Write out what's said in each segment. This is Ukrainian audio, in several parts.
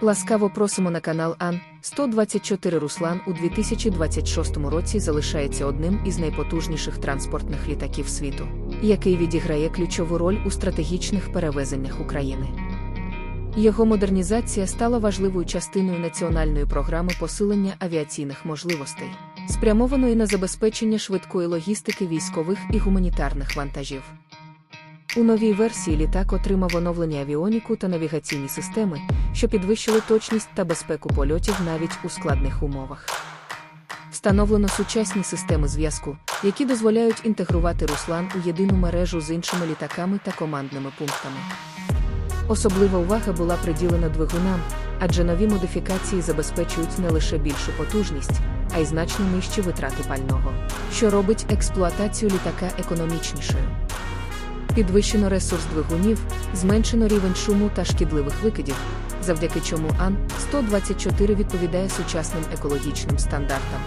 Ласкаво просимо на канал Ан 124 Руслан у 2026 році залишається одним із найпотужніших транспортних літаків світу, який відіграє ключову роль у стратегічних перевезеннях України. Його модернізація стала важливою частиною національної програми посилення авіаційних можливостей, спрямованої на забезпечення швидкої логістики військових і гуманітарних вантажів. У новій версії літак отримав оновлені авіоніку та навігаційні системи, що підвищили точність та безпеку польотів навіть у складних умовах. Встановлено сучасні системи зв'язку, які дозволяють інтегрувати Руслан у єдину мережу з іншими літаками та командними пунктами. Особлива увага була приділена двигунам, адже нові модифікації забезпечують не лише більшу потужність, а й значно нижчі витрати пального, що робить експлуатацію літака економічнішою. Підвищено ресурс двигунів, зменшено рівень шуму та шкідливих викидів, завдяки чому Ан-124 відповідає сучасним екологічним стандартам.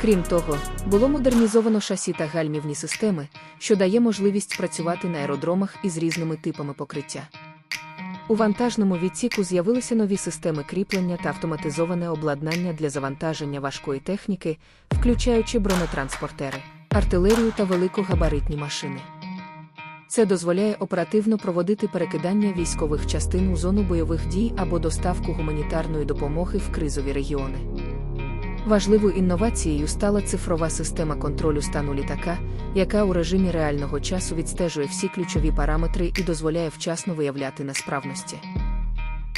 Крім того, було модернізовано шасі та гальмівні системи, що дає можливість працювати на аеродромах із різними типами покриття. У вантажному відсіку з'явилися нові системи кріплення та автоматизоване обладнання для завантаження важкої техніки, включаючи бронетранспортери, артилерію та великогабаритні машини. Це дозволяє оперативно проводити перекидання військових частин у зону бойових дій або доставку гуманітарної допомоги в кризові регіони. Важливою інновацією стала цифрова система контролю стану літака, яка у режимі реального часу відстежує всі ключові параметри і дозволяє вчасно виявляти несправності.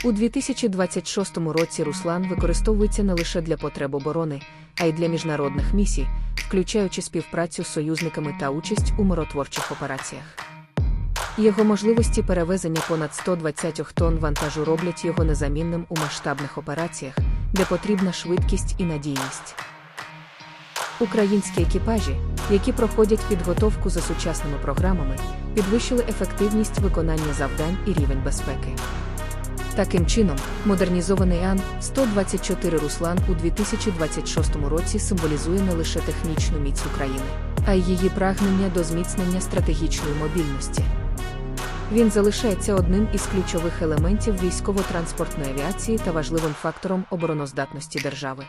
У 2026 році Руслан використовується не лише для потреб оборони, а й для міжнародних місій, включаючи співпрацю з союзниками та участь у миротворчих операціях. Його можливості перевезення понад 120 тонн вантажу роблять його незамінним у масштабних операціях, де потрібна швидкість і надійність. Українські екіпажі, які проходять підготовку за сучасними програмами, підвищили ефективність виконання завдань і рівень безпеки. Таким чином, модернізований Ан-124 Руслан у 2026 році символізує не лише технічну міць України, а й її прагнення до зміцнення стратегічної мобільності. Він залишається одним із ключових елементів військово-транспортної авіації та важливим фактором обороноздатності держави.